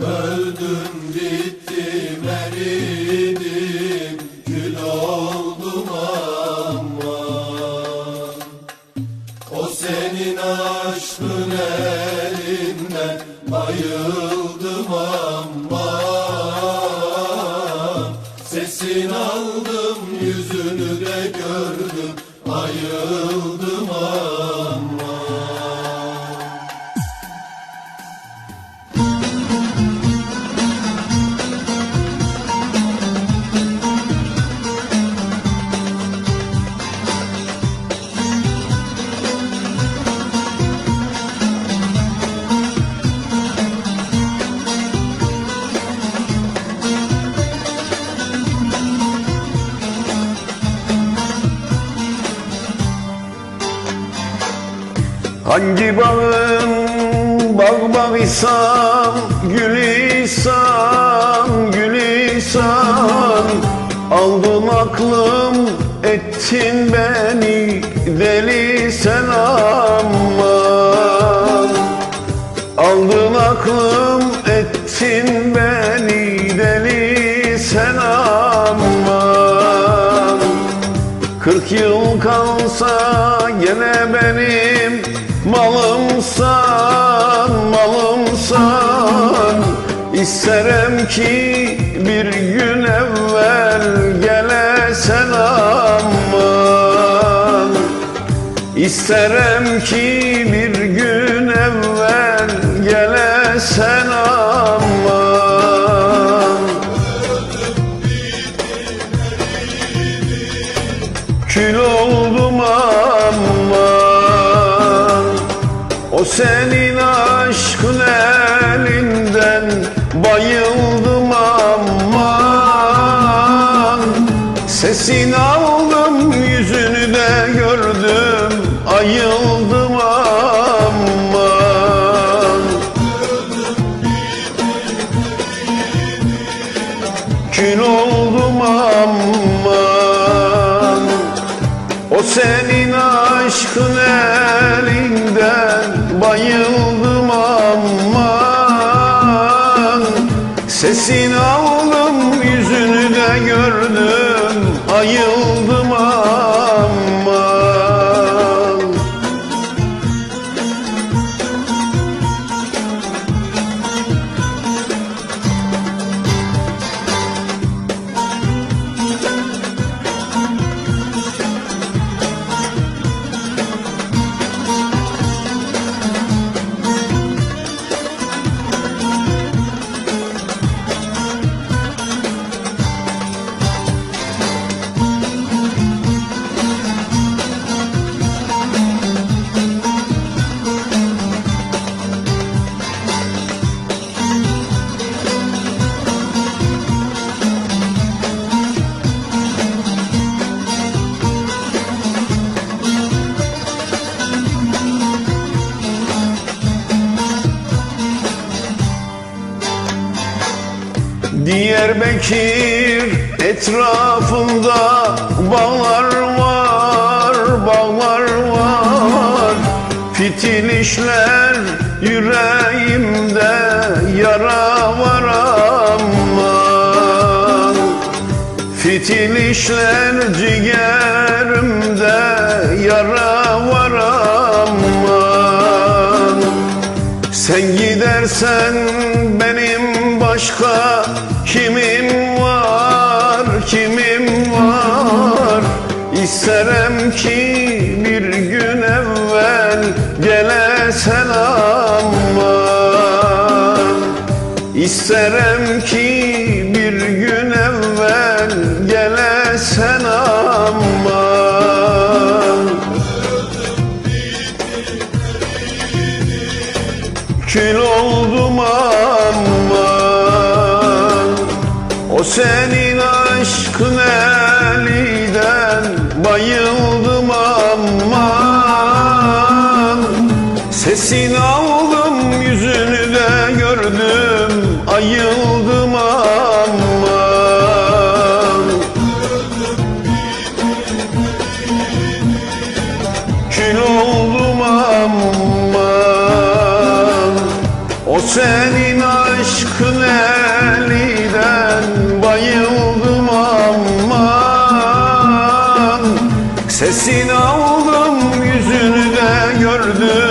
Öldüm bittim eridim. Kül oldum ama. O senin aşkın elinden Bayıldım ama. Sesin aldım yüzünü de gördüm Ayıldım Hangi bağın bağ bağıysam Gülisam, gülisam Aldın aklım ettin beni Deli sen aman Aldın aklım ettin beni Deli sen aman Kırk yıl kalsa gene benim malımsan, malımsan İsterim ki bir gün evvel gelesen aman. İsterim ki bir gün evvel gelesen aman. Kül oldum senin aşkın elinden Bayıldım ama Sesini aldım yüzünü de gördüm Ayıldım ama Kül oldum aman. O senin aşkın Sesini aldım yüzünü de gördüm. Ayıldım Diyarbakır etrafında bağlar var, bağlar var. Fitil işler yüreğimde yara var aman Fitil işler ciğerimde yara var aman sen gidersen benim başka kimim var, kimim var? İsterim ki bir gün evvel gelesen aman İsterim ki bir gün evvel gelesen O senin aşkın elinden Bayıldım aman. Sesini aldım yüzünü de gördüm Ayıldım aman. Kül oldum aman. O senin aşkın Sesini aldım yüzünü de gördüm